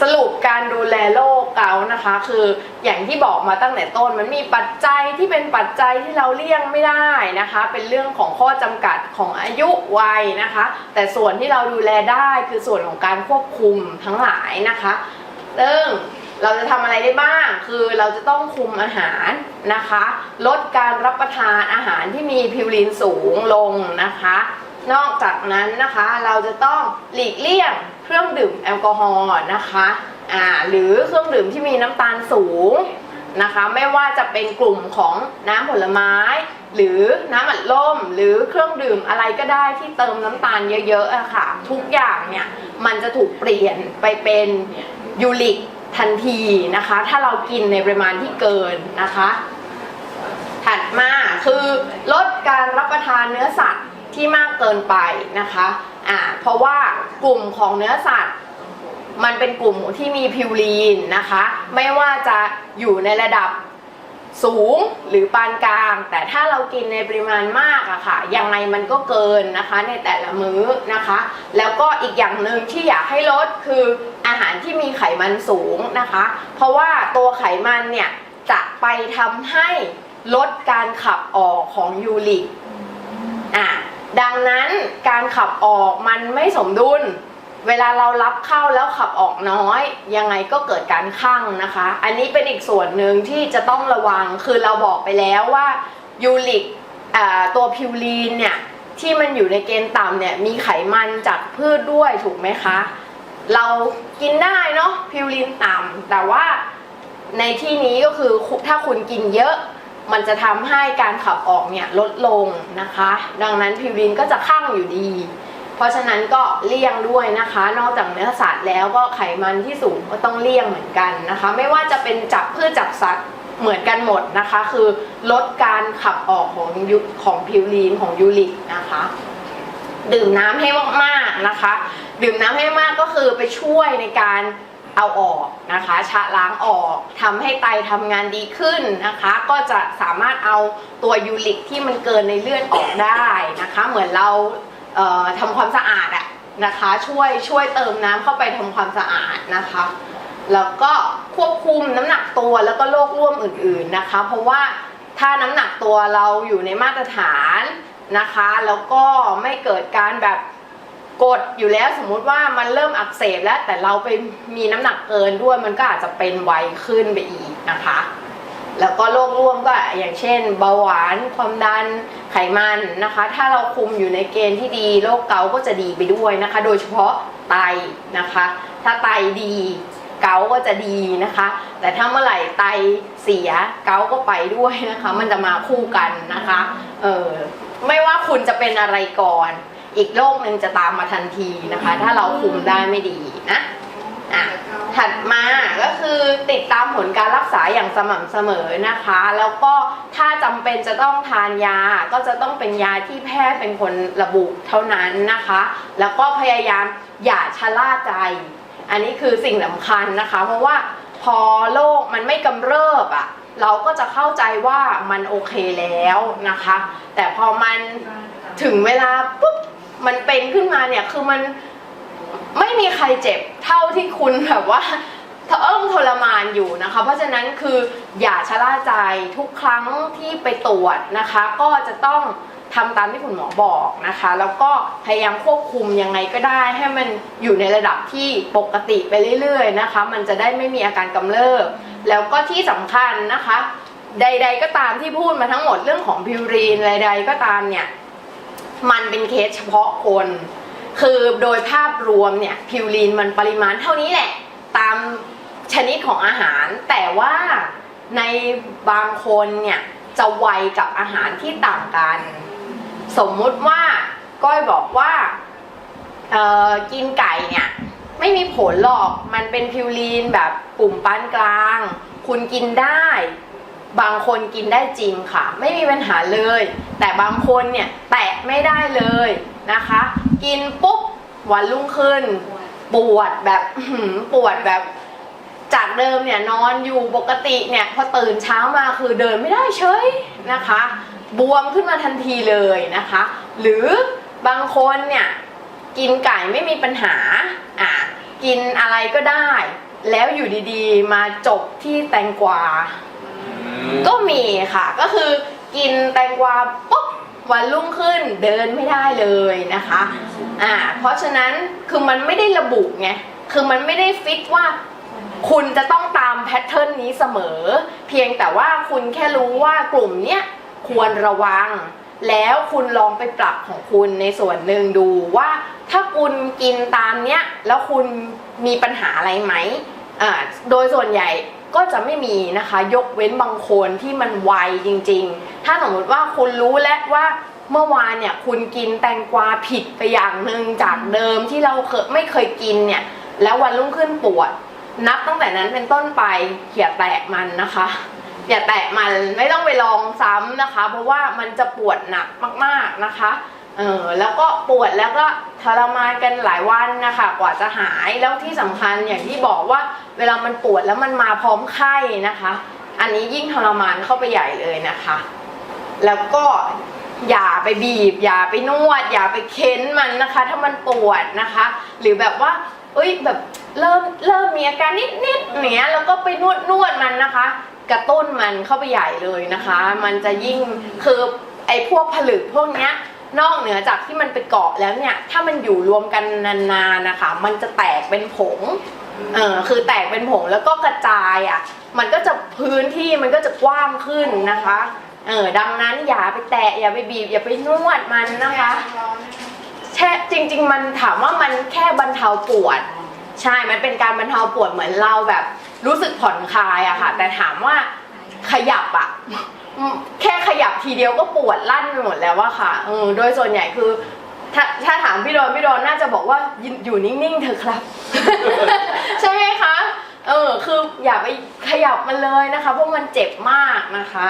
สรุปการดูแลโรคเกาต์นะคะ คืออย่างที่บอกมาตั้งแต่ต้น มันมีปัจจัยที่เป็นปัจจัยที่เราเลี่ยงไม่ได้นะคะ เป็นเรื่องของข้อจำกัดของอายุวัยนะคะ แต่ส่วนที่เราดูแลได้คือส่วนของการควบคุมทั้งหลายนะคะซึ่งเราจะทำอะไรได้บ้าง คือเราจะต้องคุมอาหารนะคะ ลดการรับประทานอาหารที่มีพิวรีนสูงลงนะคะ นอกจากนั้นนะคะ เราจะต้องหลีกเลี่ยง เครื่องดื่มแอลกอฮอล์นะคะอ่าหรือเครื่องดื่มที่มีน้ำตาลสูงนะคะไม่ว่าจะเป็นกลุ่มของน้ำผลไม้ หรือน้ำอัดลมหรือเครื่องดื่มอะไรก็ได้ที่เติมน้ำตาลเยอะๆอะค่ะ ทุกอย่างเนี่ยมันจะถูกเปลี่ยนไปเป็นยูริกทันทีนะคะ ถ้าเรากินในปริมาณที่เกินนะคะ ถัดมาคือลดการรับประทานเนื้อสัตว์ที่มากเกินไปนะคะ อ่าเพราะว่ากลุ่มของเนื้อสัตว์ มันเป็นกลุ่มที่มีพิวรีนนะคะ ไม่ว่าจะอยู่ในระดับสูงหรือปานกลาง แต่ถ้าเรากินในปริมาณมากอะค่ะยังไงมันก็เกินนะคะในแต่ละมื้อนะคะ แล้วก็อีกอย่างหนึ่งที่อยากให้ลดคืออาหารที่มีไขมันสูงนะคะ เพราะว่าตัวไขมันเนี่ยจะไปทำให้ลดการขับออกของยูริก ดังนั้นการขับออกมันไม่สมดุล เวลาเรารับเข้าแล้วขับออกน้อย ยังไงก็เกิดการคั่งนะคะ อันนี้เป็นอีกส่วนหนึ่งที่จะต้องระวังคือเราบอกไปแล้วว่ายูริกตัวพิวรีนเนี่ยที่มันอยู่ในเกณฑ์ต่ำเนี่ยมีไขมันจากพืชด้วยถูกไหมคะ เรากินได้เนาะพิวรีนต่ำแต่ว่าในที่นี้ก็คือถ้าคุณกินเยอะ มันจะทำให้การขับออกเนี่ยลดลงนะคะ ดังนั้นพิวรีนก็จะข้างอยู่ดี เพราะฉะนั้นก็เลี่ยงด้วยนะคะ นอกจากเนื้อสัตว์แล้วก็ไขมันที่สูงก็ต้องเลี่ยงเหมือนกันนะคะ ไม่ว่าจะเป็นจับพืชจับสัตว์เหมือนกันหมดนะคะ คือลดการขับออกของยุของพิวรีนของยูริกนะคะ ดื่มน้ำให้มากๆนะคะ ดื่มน้ำให้มากก็คือไปช่วยในการ เอาออกนะคะชะล้างออกทำให้ไตทำงานดีขึ้นนะคะ ก็จะสามารถเอาตัวยูริกที่มันเกินในเลือดออกได้นะคะ เหมือนเราเทำความสะอาดอะนะคะช่วยช่วยเติมน้ำเข้าไปทำความสะอาดนะคะแล้วก็ควบคุมน้ำหนักตัวแล้วก็โรคร่วมอื่นๆนะคะ เพราะว่าถ้าน้ำหนักตัวเราอยู่ในมาตรฐานนะคะ แล้วก็ไม่เกิดการแบบ กดอยู่แล้วสมมุติว่ามันเริ่มอักเสบแล้ว แต่เราไปมีน้ำหนักเกินด้วยมันก็อาจจะเป็นไวขึ้นไปอีกนะคะ แล้วก็โรคร่วมก็อย่างเช่น เบาหวานความดันไขมันนะคะ ถ้าเราคุมอยู่ในเกณฑ์ที่ดีโรคเกาต์ก็จะดีไปด้วยนะคะ โดยเฉพาะไตนะคะ ถ้าไตดีเกาต์ก็จะดีนะคะ แต่ถ้าเมื่อไหร่ไตเสียเกาต์ก็ไปด้วยนะคะ มันจะมาคู่กันนะคะเออไม่ว่าคุณจะเป็นอะไรก่อน อีกโรคหนึ่งจะตามมาทันทีนะคะ ถ้าเราคุมได้ไม่ดีนะอะถัดมาก็คือติดตามผลการรักษาอย่างสม่ำเสมอนะคะ แล้วก็ถ้าจำเป็นจะต้องทานยาก็จะต้องเป็นยาที่แพทย์เป็นคนระบุเท่านั้นนะคะ แล้วก็พยายามอย่าชะล่าใจ อันนี้คือสิ่งสำคัญนะคะ เพราะว่าพอโรคมันไม่กำเริบอะเราก็จะเข้าใจว่ามันโอเคแล้วนะคะ แต่พอมันถึงเวลาปุ๊บ มันเป็นขึ้นมาเนี่ยคือมันไม่มีใครเจ็บเท่าที่คุณแบบว่าเอิ่มทรมานอยู่นะคะ เพราะฉะนั้นคืออย่าชะล่าใจทุกครั้งที่ไปตรวจนะคะ ก็จะต้องทำตามที่คุณหมอบอกนะคะ แล้วก็พยายามควบคุมยังไงก็ได้ ให้มันอยู่ในระดับที่ปกติไปเรื่อยๆนะคะ มันจะได้ไม่มีอาการกำเริบแล้วก็ที่สำคัญนะคะ ใด ๆ ก็ตามที่พูดมาทั้งหมดเรื่องของพิวรีนใดๆก็ตามเนี่ย มันเป็นเคสเฉพาะคน คือโดยภาพรวมเนี่ยพิวรีนมันปริมาณเท่านี้แหละ ตามชนิดของอาหาร แต่ว่าในบางคนเนี่ยจะไวกับอาหารที่ต่างกัน สมมุติว่าก้อยบอกว่าเออกินไก่เนี่ยไม่มีผลหรอกมันเป็นพิวรีนแบบปุ่มปานกลาง คุณกินได้ บางคนกินได้จริงค่ะ ไม่มีปัญหาเลย แต่บางคนเนี่ยแตะไม่ได้เลยนะคะ กินปุ๊บวันรุ่งขึ้น ปวดแบบปวดแบบ จากเดิมเนี่ยนอนอยู่ปกติเนี่ยพอตื่นเช้ามาคือเดินไม่ได้เฉยนะคะ บวมขึ้นมาทันทีเลยนะคะ หรือบางคนเนี่ยกินไก่ไม่มีปัญหาอะกินอะไรก็ได้ แล้วอยู่ดีๆ มาจบที่แตงกวา ก็มีค่ะ ก็คือกินแตงกวาปุ๊บวันรุ่งขึ้นเดินไม่ได้เลยนะคะอ่าเพราะฉะนั้นคือมันไม่ได้ระบุไงคือมันไม่ได้ฟิกว่าคุณจะต้องตามแพทเทิร์นนี้เสมอ เพียงแต่ว่าคุณแค่รู้ว่ากลุ่มเนี้ยควรระวัง แล้วคุณลองไปปรับของคุณในส่วนหนึ่งดูว่า ถ้าคุณกินตามเนี้ยแล้วคุณมีปัญหาอะไรไหมอ่าโดยส่วนใหญ่ ก็จะไม่มีนะคะ ยกเว้นบางคนที่มันไวจริง ๆ ถ้าสมมติว่าคุณรู้แล้วว่าเมื่อวานเนี่ยคุณกินแตงกวาผิดไปอย่างหนึ่งจากเดิมที่เราเคยไม่เคยกินเนี่ยแล้ววันรุ่งขึ้นปวด นับตั้งแต่นั้นเป็นต้นไปอย่าแตะมันนะคะอย่าแตะมันไม่ต้องไปลองซ้ำนะคะ เพราะว่ามันจะปวดหนักมากๆนะคะ เออแล้วก็ปวดแล้วก็ทรมานกันหลายวันนะคะกว่าจะหายแล้วที่สำคัญอย่างที่บอกว่าเวลามันปวดแล้วมันมาพร้อมไข้นะคะ อันนี้ยิ่งทรมานเข้าไปใหญ่เลยนะคะ แล้วก็อย่าไปบีบ อย่าไปนวด อย่าไปเค้นมันนะคะ ถ้ามันปวดนะคะ หรือแบบว่าเอ้ยแบบเริ่มเริ่มมีอาการนิดนิดๆเนี้ยแล้วก็ไปนวดนวดมันนะคะ กระตุ้นมันเข้าไปใหญ่เลยนะคะ มันจะยิ่งคือไอ้พวกผลึกพวกเนี้ย นอกเหนือจากที่มันไปเกาะแล้วเนี่ย ถ้ามันอยู่รวมกันนานๆนะคะ มันจะแตกเป็นผงเออคือแตกเป็นผงแล้วก็กระจายอะ มันก็จะพื้นที่มันก็จะกว้างขึ้นนะคะเออดังนั้นอย่าไปแตะอย่าไปบีบ อย่าไปนวดมันนะคะแช่จริง ๆ มันถามว่ามันแค่บรรเทาปวด ใช่ มันเป็นการบรรเทาปวดเหมือนเราแบบ รู้สึกผ่อนคลายอะค่ะ แต่ถามว่าขยับอะ แค่ขยับทีเดียวก็ปวดลั่นไปหมดแล้วอะค่ะเออโดยส่วนใหญ่คือ ถ้าถ้าถามพี่โดนพี่โดนน่าจะบอกว่ายืนอยู่นิ่งๆเถอะครับ ใช่ไหมคะเออคืออย่าไปขยับมันเลยนะคะเพราะมันเจ็บมากนะคะ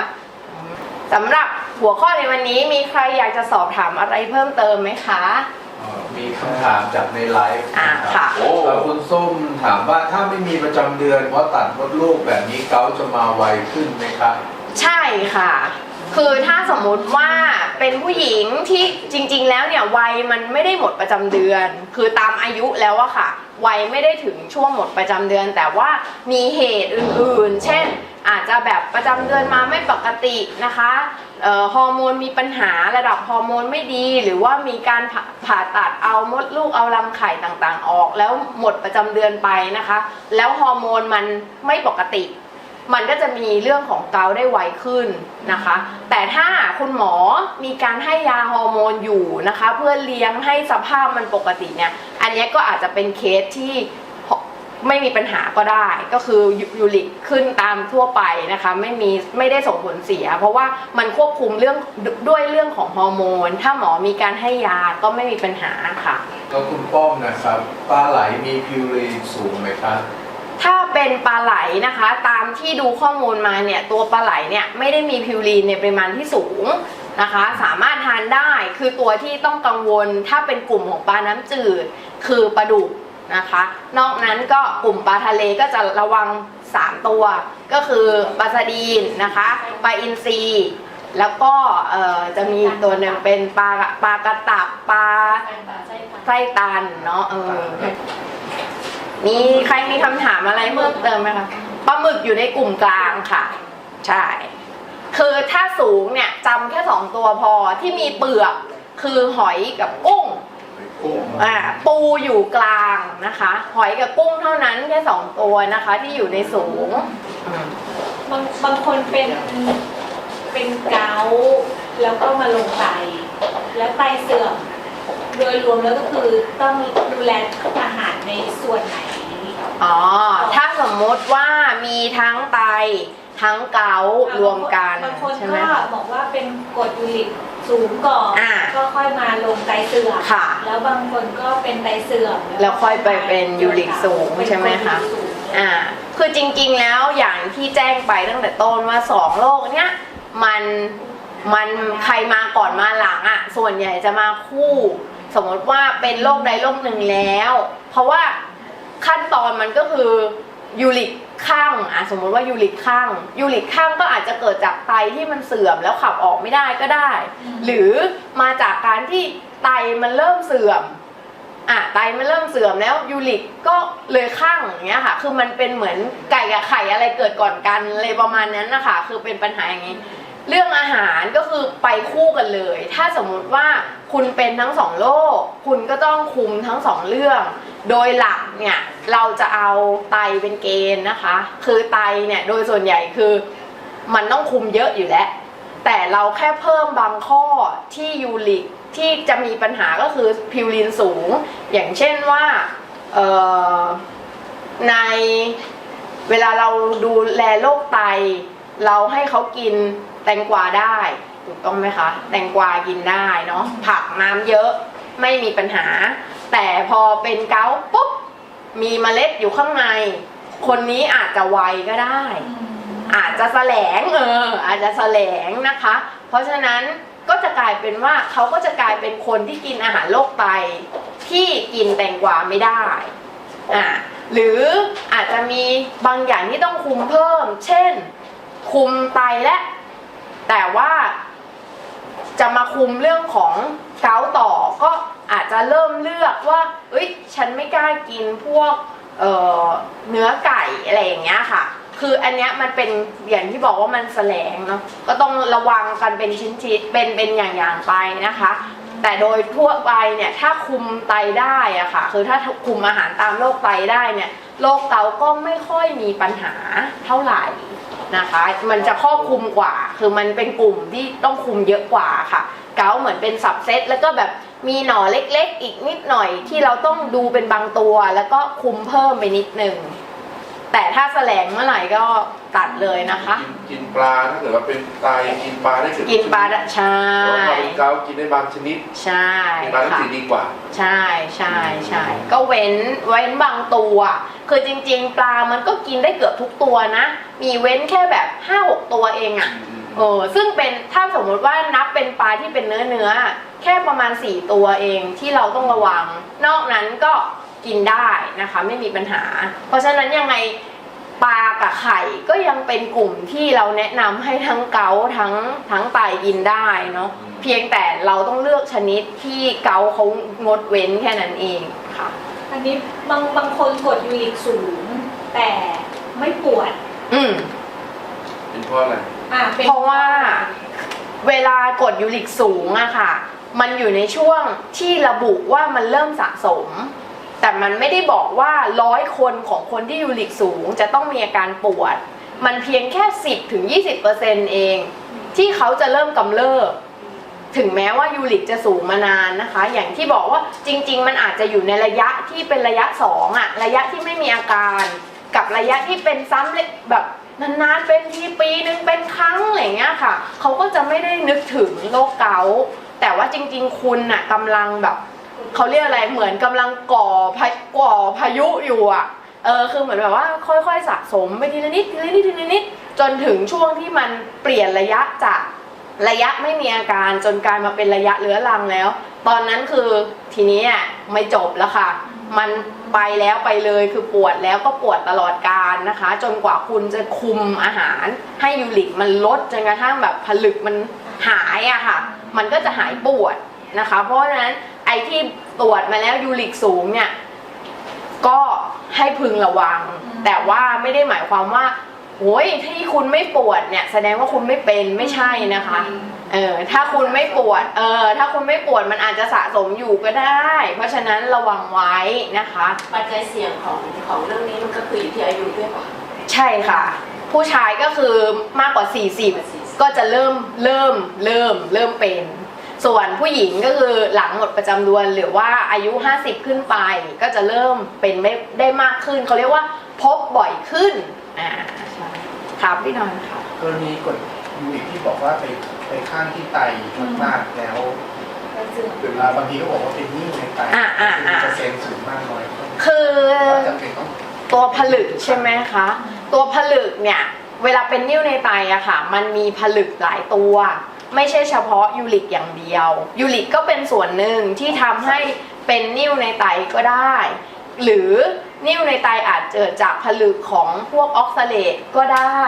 สำหรับหัวข้อในวันนี้มีใครอยากจะสอบถามอะไรเพิ่มเติมไหมคะเอ่อมีคำถามจากในไลฟ์อ่านะค่ะเอ่อคุณส้มถามว่าถ้าไม่มีประจำเดือนเพราะตัดมดลูกแบบนี้เกาต์จะมาไวขึ้นไหมครับ ใช่ค่ะ คือถ้าสมมุติว่าเป็นผู้หญิงที่จริง ๆ แล้วเนี่ยวัยมันไม่ได้หมดประจำเดือน คือตามอายุแล้วอะค่ะ วัยไม่ได้ถึงช่วงหมดประจำเดือน แต่ว่ามีเหตุอื่นๆ เช่น อาจจะแบบประจำเดือนมาไม่ปกตินะคะฮอร์โมนมีปัญหาระดับฮอร์โมนไม่ดี หรือว่ามีการผ่าผาตัดเอามดลูกเอารังไข่ต่างๆ ออก แล้วหมดประจำเดือนไปนะคะ แล้วฮอร์โมนมันไม่ปกติ มันก็จะมีเรื่องของเกาได้ไวขึ้นนะคะ แต่ถ้าคุณหมอมีการให้ยาฮอร์โมนอยู่นะคะ เพื่อเลี้ยงให้สภาพมันปกติเนี่ย อันนี้ก็อาจจะเป็นเคสที่ไม่มีปัญหาก็ได้ก็คือยูริกขึ้นตามทั่วไปนะคะ ไม่มีไม่ได้ส่งผลเสีย เพราะว่ามันควบคุมเรื่องด้วยเรื่องของฮอร์โมน ถ้าหมอมีการให้ยาก็ไม่มีปัญหาค่ะ แล้วคุณป้อมนะครับปลาไหลมีพิวรีสูงไหมครับ เป็นปลาไหลนะคะ ตามที่ดูข้อมูลมาเนี่ยตัวปลาไหลเนี่ยไม่ได้มีพิวรีนในปริมาณที่สูงนะคะ สามารถทานได้คือตัวที่ต้องกังวลถ้าเป็นกลุ่มของปลาน้ำจืด คือปลาดุกนะคะ นอกนั้นก็กลุ่มปลาทะเลก็จะระวัง 3 ตัว ก็คือปลาสดีนนะคะปลาอินทรีแล้วก็จะมีตัวหนึ่งเป็นปลาปลากระตับปลาไส้ตันเนาะเออ มีใครมีคำถามอะไรเพิ่มเติมไหมคะปลาหมึกอยู่ในกลุ่มกลางค่ะ ใช่ คือถ้าสูงเนี่ยจำแค่สองตัวพอที่มีเปลือกคือหอยกับกุ้งกุ้งอ่าปูอยู่กลางนะคะ หอยกับกุ้งเท่านั้นแค่สองตัวนะคะ ที่อยู่ในสูงอืมบางบางคนเป็นเป็นเกาต์แล้วก็มาลงไตแล้วไตเสื่อมโดยรวมแล้วก็คือต้องดูแลอาหารในส่วนไหน อ๋อ ถ้าสมมติว่ามีทั้งไตทั้งเกาต์รวมกันบางคนใช่ไหม ก็คะบอกว่าเป็นกรดยูริกสูงก่อนอ่าก็ค่อยมาลงไตเสื่อมค่ะแล้วบางคนก็เป็นไตเสื่อมแล้วค่อยไปเป็นยูริกสูงใช่ไหมคะเป็นกรดยูริกสูงอ่าคือจริงๆแล้วอย่างที่แจ้งไปตั้งแต่ต้นว่าสองโรคเนี้ยมันมันใครมาก่อนมาหลังอะ่ะส่วนใหญ่จะมาคู่ สมมติว่าเป็นโรคใดโรคหนึ่งแล้ว เพราะว่า ขั้นตอนมันก็คือยูริกข้างอะสมมติว่ายูริกข้างยูริกข้างก็อาจจะเกิดจากไตที่มันเสื่อมแล้วขับออกไม่ได้ก็ได้ หรือมาจากการที่ไตมันเริ่มเสื่อมอะไตมันเริ่มเสื่อมแล้วยูริกก็เลยข้างอย่างเงี้ยค่ะ คือมันเป็นเหมือนไก่กับไข่อะไรเกิดก่อนกันอะไรประมาณนั้นนะคะคือเป็นปัญหาอย่างนี้ เรื่องอาหารก็คือไปคู่กันเลย ถ้าสมมุติว่าคุณเป็นทั้งสองโรคคุณก็ต้องคุมทั้งสองเรื่อง โดยหลักเนี่ยเราจะเอาไตเป็นเกณฑ์นะคะ คือไตเนี่ยโดยส่วนใหญ่คือมันต้องคุมเยอะอยู่แล้ว แต่เราแค่เพิ่มบางข้อที่ยูริกที่จะมีปัญหาก็คือพิวรินสูง อย่างเช่นว่าในเวลาเราดูแลโรคไต เราให้เขากินแตงกวาได้ถูกต้องไหมคะ แตงกวากินได้เนาะผักน้ำเยอะ ไม่มีปัญหา แต่พอเป็นเกาต์ปุ๊บมีเมล็ดอยู่ข้างใน คนนี้อาจจะไวก็ได้ อาจจะแสลงเอออาจจะแสลงนะคะ เพราะฉะนั้นก็จะกลายเป็นว่าเขาก็จะกลายเป็นคนที่กินอาหารโรคไตที่กินแตงกวาไม่ได้อ่าหรืออาจจะมีบางอย่างที่ต้องคุมเพิ่ม เช่น คุมไตและ แต่ว่า จะมาคุมเรื่องของเกาต์ต่อก็อาจจะเริ่มเลือกว่าเอ้ยฉันไม่กล้ากินพวกเเนื้อไก่อะไรอย่างเงี้ยค่ะ คืออันเนี้ยมันเป็นอย่างที่บอกว่ามันแสลงเนาะก็ต้องระวังกันเป็นชิ้นๆเป็นเป็นอย่างๆไปนะคะ แต่โดยทั่วไปเนี่ยถ้าคุมไตได้อะค่ะ คือถ้าคุมอาหารตามโรคไตได้เนี่ยโรคเกาต์ก็ไม่ค่อยมีปัญหาเท่าไหร่ นะคะ มันจะครอบคลุมกว่า คือมันเป็นกลุ่มที่ต้องคุมเยอะกว่าค่ะ เกาเหมือนเป็นสับเซตแล้วก็แบบมีหน่อเล็กๆ อีกนิดหน่อยที่เราต้องดูเป็นบางตัว แล้วก็คุมเพิ่มไปนิดนึง แต่ถ้าแสลงเมื่อไหร่ก็ตัดเลยนะคะกินกินปลาถ้าเกิดว่าเป็นไตกินปลาได้ถึงกินปลาได้ใช่แล้วพอเป็นเกาต์กินได้บางชนิด ใช่กินปลาได้ค่ะถือดีกว่า ใช่ใช่ใช่ก็เว้นเว้นบางตัวคือจริง ๆ ปลามันก็กินได้เกือบทุกตัวนะ มีเว้นแค่แบบ5-6ตัวเองอะ่ะเออซึ่งเป็นถ้าสมมุติว่านับเป็นปลาที่เป็นเนื้อเนื้อแค่ประมาณ 4 ตัวเองที่เราต้องระวัง นอกนั้นก็ กินได้นะคะ ไม่มีปัญหา เพราะฉะนั้นยังไงปลากับไข่ก็ยังเป็นกลุ่มที่เราแนะนำให้ทั้งเกาต์ทั้งทั้งไตกินได้เนาะเพียงแต่เราต้องเลือกชนิดที่เกาเขางดเว้นแค่นั้นเองค่ะ อันนี้บางบางคนกดยูริกสูง แต่ไม่ปวด อืมเป็นเพราะอะไรอะเป็นเพราะว่าเวลากดยูริกสูงอะค่ะ มันอยู่ในช่วงที่ระบุว่ามันเริ่มสะสม แต่มันไม่ได้บอกว่าร้อยคนของคนที่ยูริกสูงจะต้องมีอาการปวด มันเพียงแค่ 10ถึง20%เอง ที่เขาจะเริ่มกำเริบถึงแม้ว่ายูริกจะสูงมานานนะคะ อย่างที่บอกว่าจริง ๆ มันอาจจะอยู่ในระยะที่เป็นระยะสองอะระยะที่ไม่มีอาการ กับระยะที่เป็นซ้ำเลยแบบนานๆเป็นทีปีหนึ่งเป็นครั้งอะไรอย่างเงี้ยค่ะ เขาก็จะไม่ได้นึกถึงโรคเกาต์แต่ว่าจริง ๆ คุณน่ะกำลังแบบ เขาเรียกอะไรเหมือนกำลังก่อพาก่อพายุอยู่อะเออคือเหมือนแบบว่าค่อยๆสะสมไปทีละนิดทีละนิดทีละนิดจนถึงช่วงที่มันเปลี่ยนระยะจากระยะไม่มีอาการจนกลายมาเป็นระยะเรื้อรังแล้ว ตอนนั้นคือทีนี้อะไม่จบแล้วค่ะ มันไปแล้วไปเลยคือปวดแล้วก็ปวดตลอดการนะคะ จนกว่าคุณจะคุมอาหาร ให้ยูริกมันลดจนกระทั่งแบบผลึกมันหายอะค่ะ มันก็จะหายปวดนะคะ เพราะฉะนั้น อ้ที่ตรวจมาแล้วยูริกสูงเนี่ย ก็ให้พึงระวัง แต่ว่าไม่ได้หมายความว่าโอ้ยที่คุณไม่ปวดเนี่ย แสดงว่าคุณไม่เป็นไม่ใช่นะคะเออถ้าคุณไม่ปวดเออถ้าคุณไม่ปวดมันอาจจะสะสมอยู่ก็ได้ เพราะฉะนั้นระวังไว้นะคะ ปัจจัยเสี่ยงของของเรื่องนี้มันก็คืออยู่ที่อายุด้วยป่ะใช่ค่ะ ผู้ชายก็คือมากกว่า 40 ก็จะเริ่มเริ่มเริ่มเริ่มเป็น ส่วนผู้หญิงก็คือหลังหมดประจำเดือนหรือว่าอายุ 50 ขึ้นไป ก็จะเริ่มเป็นไม่ได้มากขึ้น เขาเรียกว่าพบบ่อยขึ้นอ่าใช่ครับพี่นอนค่ะกรณีกดยูริกที่บอกว่าไปไปข้างที่ไตมากๆแล้วเป็นเสื่อมอ่าบางทีก็บอกว่าเป็นนิ่วในไตอ่าอ่าอ่าเปอร์เซ็นต์สูงมากน้อยคือว่าจำเป็นต้องตัวผลึกใช่ไหมคะ ตัวผลึกเนี่ย เวลาเป็นนิ่วในไตอะค่ะ มันมีผลึกหลายตัว ไม่ใช่เฉพาะยูริกอย่างเดียว ยูริกก็เป็นส่วนหนึ่งที่ทำให้เป็นนิ่วในไตก็ได้ หรือนิ่วในไตอาจเกิดจากผลึกของพวกออกซาเลตก็ได้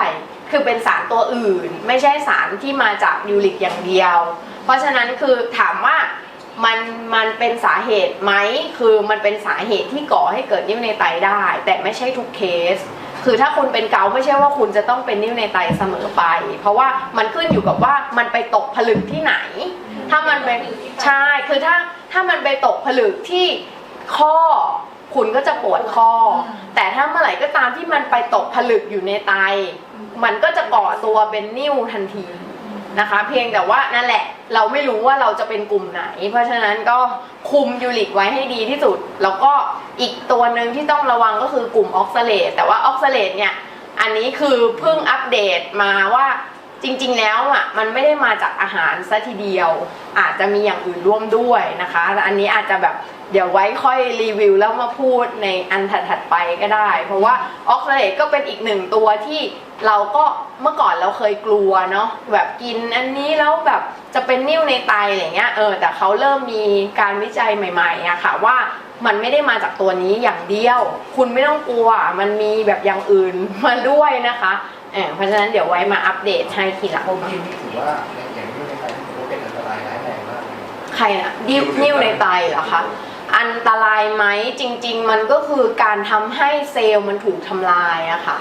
คือเป็นสารตัวอื่น ไม่ใช่สารที่มาจากยูริกอย่างเดียว เพราะฉะนั้นคือถามว่ามันมันเป็นสาเหตุไหม คือมันเป็นสาเหตุที่ก่อให้เกิดนิ่วในไตได้ แต่ไม่ใช่ทุกเคส คือถ้าคุณเป็นเกาไม่ใช่ว่าคุณจะต้องเป็นนิ่วในไตเสมอไป เพราะว่ามันขึ้นอยู่กับว่ามันไปตกผลึกที่ไหน ถ้ามันไปใช่คือถ้าถ้ามันไปตกผลึกที่ข้อคุณก็จะปวดข้อ แต่ถ้าเมื่อไหร่ก็ตามที่มันไปตกผลึกอยู่ในไต มันก็จะก่อตัวเป็นนิ่วทันทีนะคะ เพียงแต่ว่านั่นแหละ เราไม่รู้ว่าเราจะเป็นกลุ่มไหน เพราะฉะนั้นก็คุมยูริกไว้ให้ดีที่สุด แล้วก็ อีกตัวหนึ่งที่ต้องระวังก็คือกลุ่มออกซาเลตแต่ว่าออกซาเลตเนี่ยอันนี้คือเพิ่งอัปเดตมาว่าจริงๆแล้วอะมันไม่ได้มาจากอาหารซะทีเดียว อาจจะมีอย่างอื่นร่วมด้วยนะคะแต่อันนี้อาจจะแบบ เดี๋ยวไว้ค่อยรีวิวแล้วมาพูดในอันถัดๆไปก็ได้ เพราะว่าออกซาเลตก็เป็นอีกหนึ่งตัวที่เราก็เมื่อก่อนเราเคยกลัวเนาะแบบกินอันนี้แล้วแบบจะเป็นนิ่วในไตอะไรเงี้ยเออแต่เขาเริ่มมีการวิจัยใหม่ๆอะค่ะว่ามันไม่ได้มาจากตัวนี้อย่างเดียว คุณไม่ต้องกลัว มันมีแบบอย่างอื่นมาด้วยนะคะเออเพราะฉะนั้นเดี๋ยวไว้มาอัปเดตให้ทีหลังพวกนี้นี่ถือว่าในอย่างนี้ในไทยนี่ถือว่าเป็นอันตรายร้ายแรงมากเลยใครนะดิ้วนิ้วในไตเหรอคะ อันตรายไหมจริง ๆ มันก็คือการทำให้เซลล์มันถูกทำลายอะค่ะ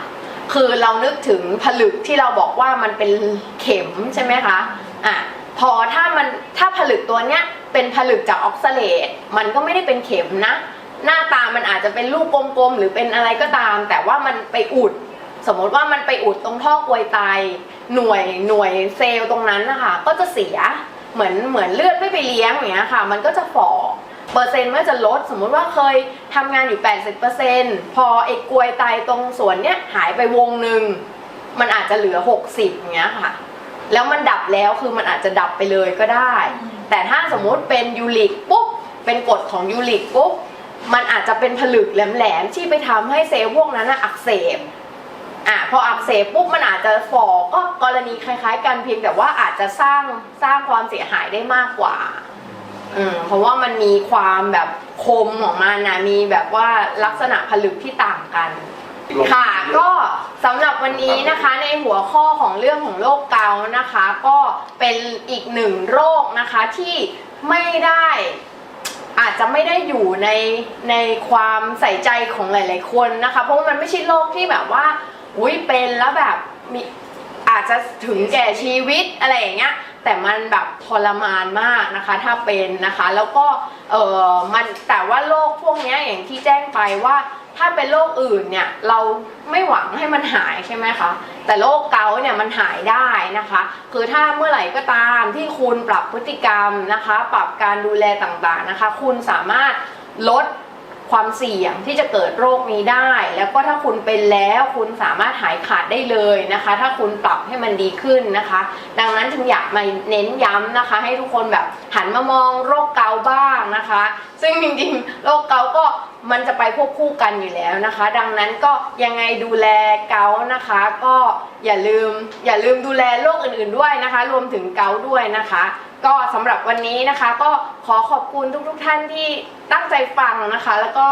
คือเรานึกถึงผลึกที่เราบอกว่ามันเป็นเข็มใช่ไหมคะอะพอถ้ามันถ้าผลึกตัวเนี้ยเป็นผลึกจากออกซาเลตมันก็ไม่ได้เป็นเข็มนะ หน้าตามันอาจจะเป็นลูกกลมๆหรือเป็นอะไรก็ตาม แต่ว่ามันไปอุด สมมติว่ามันไปอุดตรงท่อกวยไตหน่วยหน่วยเซลล์ตรงนั้นนะคะก็จะเสียเหมือนเหมือนเลือดไม่ไปเลี้ยงอย่างเงี้ยค่ะ มันก็จะฝ่อ เปอร์เซ็นต์มันจะลดสมมุติว่าเคยทำงานอยู่ 80%พอไอ้กลวยไตตรงส่วนเนี้ยหายไปวงหนึ่งมันอาจจะเหลือ 60อย่างเงี้ยค่ะ แล้วมันดับแล้วคือมันอาจจะดับไปเลยก็ได้ แต่ถ้าสมมุติเป็นยูริกปุ๊บเป็นกรดของยูริกปุ๊บมันอาจจะเป็นผลึกแหลมๆที่ไปทำให้เซลล์พวกนั้นน่ะอักเสบอะพออักเสบปุ๊บมันอาจจะฝ่อก็กรณีคล้าย ๆ กันเพียงแต่ว่าอาจจะสร้างสร้างความเสียหายได้มากกว่า อืมเพราะว่ามันมีความแบบคมของมันนะมีแบบว่าลักษณะผลึกที่ต่างกัน ค่ะก็สำหรับวันนี้นะคะในหัวข้อของเรื่องของโรคเกาต์นะคะ ก็เป็นอีกหนึ่งโรคนะคะที่ไม่ได้อาจจะไม่ได้อยู่ในในความใส่ใจของหลาย ๆ คนนะคะ เพราะว่ามันไม่ใช่โรคที่แบบว่าอุ้ยเป็นแล้วแบบมีอาจจะถึงแก่ชีวิตอะไรอย่างเงี้ย แต่มันแบบทรมานมากนะคะถ้าเป็นนะคะ แล้วก็เออมันแต่ว่าโรคพวกนี้อย่างที่แจ้งไปว่าถ้าเป็นโรคอื่นเนี่ยเราไม่หวังให้มันหายใช่ไหมคะแต่โรคเกาต์เนี่ยมันหายได้นะคะ คือถ้าเมื่อไหร่ก็ตามที่คุณปรับพฤติกรรมนะคะ ปรับการดูแลต่างๆนะคะ คุณสามารถลด ความเสี่ยงที่จะเกิดโรคนี้ได้ แล้วก็ถ้าคุณเป็นแล้วคุณสามารถหายขาดได้เลยนะคะ ถ้าคุณปรับให้มันดีขึ้นนะคะ ดังนั้นถึงอยากมาเน้นย้ำนะคะ ให้ทุกคนแบบหันมามองโรคเกาบ้างนะคะ ซึ่งจริงๆ โรคเกาต์ก็มันจะไปควบคู่กันอยู่แล้วนะคะ ดังนั้นก็ยังไงดูแลเกานะคะ ก็อย่าลืมอย่าลืมดูแลโรคอื่นๆด้วยนะคะ รวมถึงเกาด้วยนะคะ ก็สำหรับวันนี้นะคะก็ขอขอบคุณทุกๆท่านที่ตั้งใจฟังนะคะ แล้วก็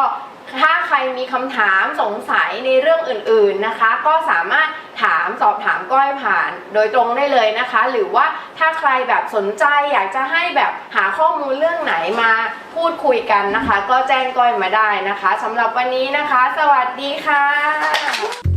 ถ้าใครมีคำถามสงสัยในเรื่องอื่นๆนะคะ ก็สามารถถามสอบถามก้อยผ่านโดยตรงได้เลยนะคะ หรือว่าถ้าใครแบบสนใจอยากจะให้แบบหาข้อมูลเรื่องไหนมาพูดคุยกันนะคะ ก็แจ้งก้อยมาได้นะคะสำหรับวันนี้นะคะ สวัสดีค่ะ